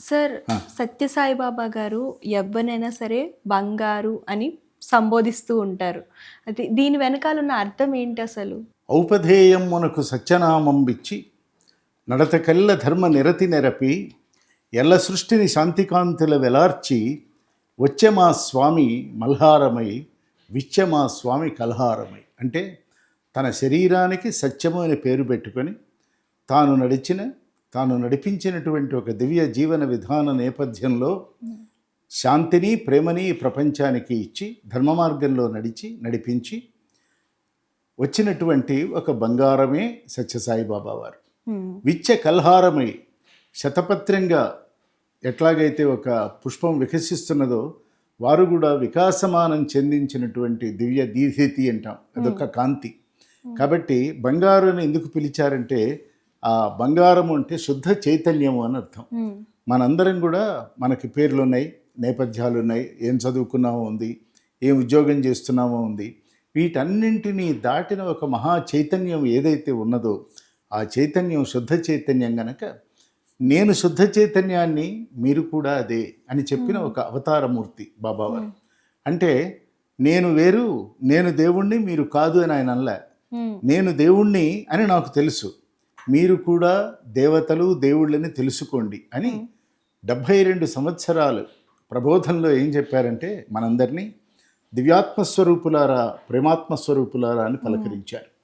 Sir Sathya Sai బాబా గారు ఎవ్వనైనా సరే బంగారు అని సంబోధిస్తూ ఉంటారు. అది దీని వెనకాల ఉన్న అర్థం ఏంటి అసలు? ఔపధేయం మనకు సత్యనామం బిచ్చి నడతకల్ల ధర్మ నిరతి నెరపి ఎల్ల సృష్టిని శాంతికాంతుల వెలార్చి వచ్చే మా స్వామి మల్హారమై విచ్చే మా స్వామి కల్హారమై. అంటే తన శరీరానికి సత్యము అనే పేరు పెట్టుకొని తాను నడిచిన తాను నడిపించినటువంటి ఒక దివ్య జీవన విధాన నేపథ్యంలో శాంతిని ప్రేమని ప్రపంచానికి ఇచ్చి ధర్మ మార్గంలో నడిచి నడిపించి వచ్చినటువంటి ఒక బంగారమే సత్యసాయి బాబా వారు. విచ్చ కల్హారమై శతపత్రంగా ఎట్లాగైతే ఒక పుష్పం వికసిస్తున్నదో వారు కూడా వికాసమానం చెందించినటువంటి దివ్య దీధితి అంటాం. అదొక కాంతి. కాబట్టి బంగారుని ఎందుకు పిలిచారంటే ఆ బంగారము అంటే శుద్ధ చైతన్యము అని అర్థం. మనందరం కూడా మనకి పేర్లు ఉన్నాయి. నేపథ్యాలు ఉన్నాయి. ఏం చదువుకున్నామో ఉంది. ఏం ఉద్యోగం చేస్తున్నామో ఉంది. వీటన్నింటినీ దాటిన ఒక మహా చైతన్యం ఏదైతే ఉన్నదో ఆ చైతన్యం శుద్ధ చైతన్యం గనక నేను శుద్ధ చైతన్యాన్ని మీరు కూడా అదే అని చెప్పిన ఒక అవతారమూర్తి బాబావారు. అంటే నేను వేరు నేను దేవుణ్ణి మీరు కాదు అని ఆయన అనలే. నేను దేవుణ్ణి అని నాకు తెలుసు. మీరు కూడా దేవతలు దేవుళ్ళని తెలుసుకోండి అని డెబ్భై రెండు సంవత్సరాలు ప్రబోధంలో ఏం చెప్పారంటే మనందరినీ దివ్యాత్మస్వరూపులారా ప్రేమాత్మస్వరూపులారా అని పలకరించారు.